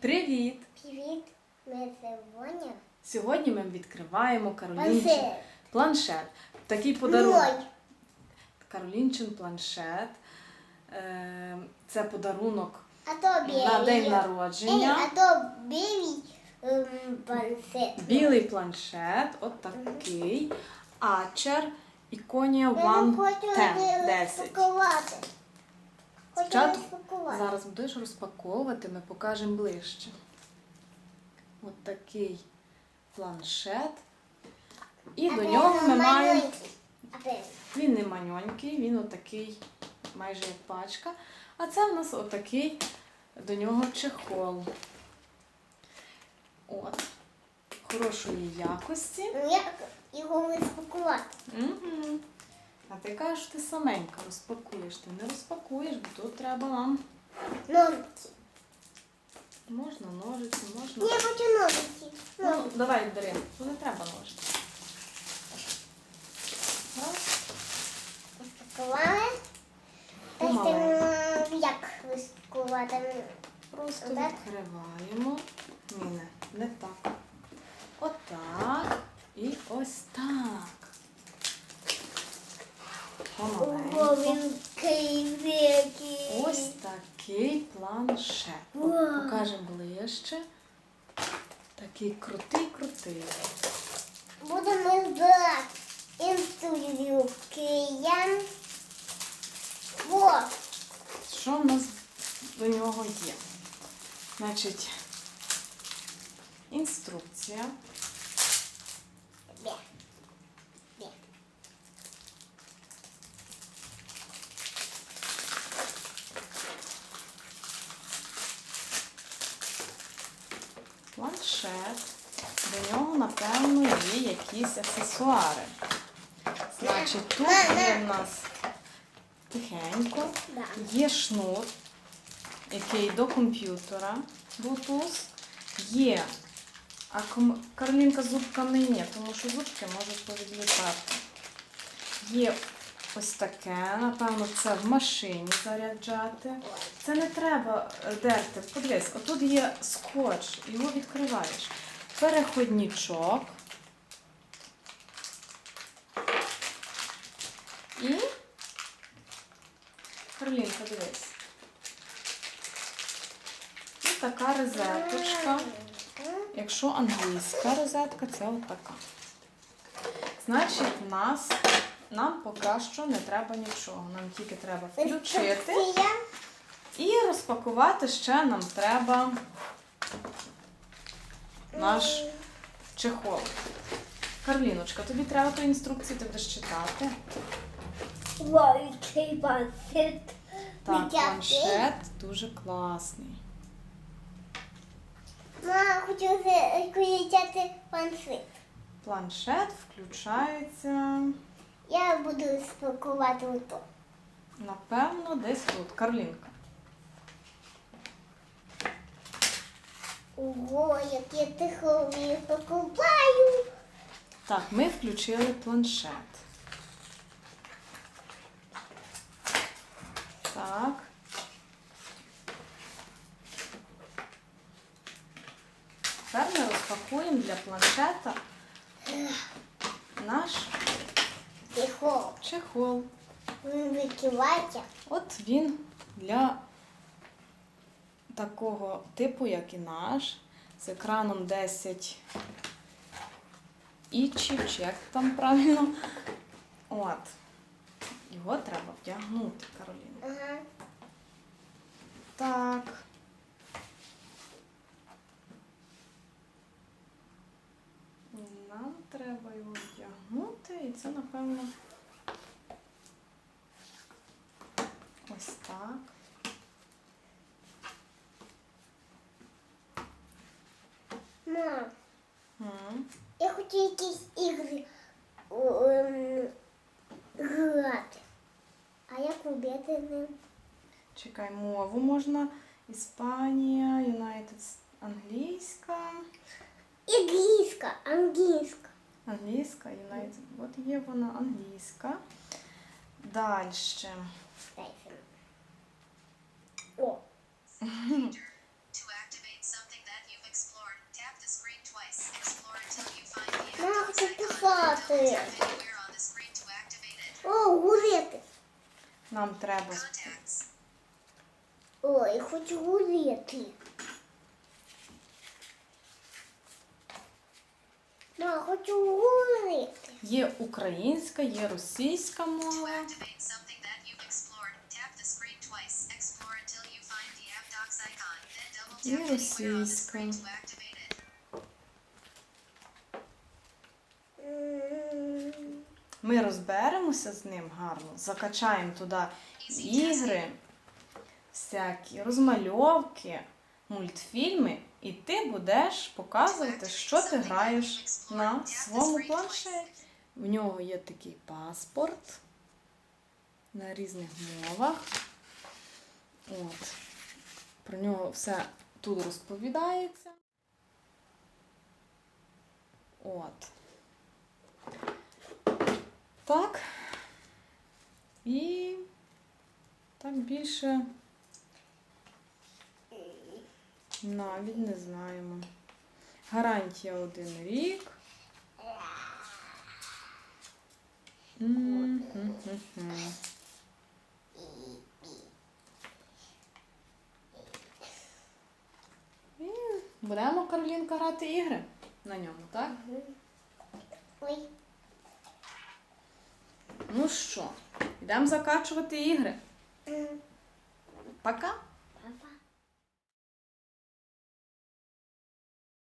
Привіт! Привіт, ми Воня. Сьогодні ми відкриваємо Каролінчин Планшет. планшет. Такий подарунок. Каролінчин планшет. Е, Це подарунок А то на день народження. а то білий ем, панцет. Білий планшет, от такий. Ачер Іконія One 10. 10. Спочатку зараз будеш розпаковувати, ми покажемо ближче. От такий планшет. І до нього ми маємо. Він не маньонький, він отакий, майже як пачка. А це в нас отакий до нього чехол. От. Хорошої якості. Ну, як його розпакувати? Угу. А ти кажеш, ти саменька розпакуєш. Ти не розпакуєш, бо тут треба нам. Ножиці. Можна ножиці, можна. Я хочу ножиці. Ну, давай бери. Ну не треба ножиці. Раз. Розпакували. Помаленьку. Тобто, як розпакувати? Просто Отак? відкриваємо. Ні, не, не так. Отак. І ось так. Ого, Помаленьку. він великий. Ось такий планшет. Вау. Покажемо ближче. Такий крутий-крутий. Будемо збирати інструкції. О, Що в нас до нього є? Значить, інструкція. де? Планшет. До нього, напевно, є якісь аксесуари. Значить, тут є в нас тихенько, є шнур, який до комп'ютера Bluetooth. Є. А ком- Каролінка з зубками ні, тому що зубки можуть повідлітати. Є ось таке, напевно, це в машині заряджати. Це не треба е, дерти. Подивись, отут є скотч, його відкриваєш. Переходничок. І. Каролінка, дивись. І така розеточка. Якщо англійська розетка, це отака. Значить, в нас, нам поки що не треба нічого. Нам тільки треба включити. І розпакувати ще нам треба наш чехол. Карліночка, тобі треба ту інструкцію, ти будеш читати. Ой, цей. Так, планшет дуже класний. Мама, хочу включати панцет. Планшет включається, Я буду розпакувати ото. напевно, десь тут. Карлінка. Ого, як я тихо покупаю. Так, ми включили планшет. Так. Тепер ми розпакуємо для планшета наш Тихо. чехол. Він викивається. От він для такого типу, як і наш, з екраном 10 ічів, чи як там правильно. От. Його треба вдягнути, Кароліна. Ага. Так. це, напевно, ось так. Мам, М. я хочу якісь ігри ем, грати. А як робити ним? Чекай, мову можна. Іспанія, Юнайтед, англійська. Англійська, англійська. Англійська, Юнайтед. От є вона англійська. Далі. О, Мама, хочу писати. О, гуляти. Нам треба. Ой, хочу гуляти. On the screen російська. to activate it. М, Ми розберемося з ним гарно, закачаємо туди ігри, всякі розмальовки, мультфільми, і ти будеш показувати, що ти граєш на своєму планшеті. В нього є такий паспорт на різних мовах. От. Про нього все тут розповідається. От. Так. І так більше навіть не знаємо. Гарантія один рік. І будемо Каролінка грати ігри на ньому, так? Ой. Ну що, йдемо закачувати ігри. Пока!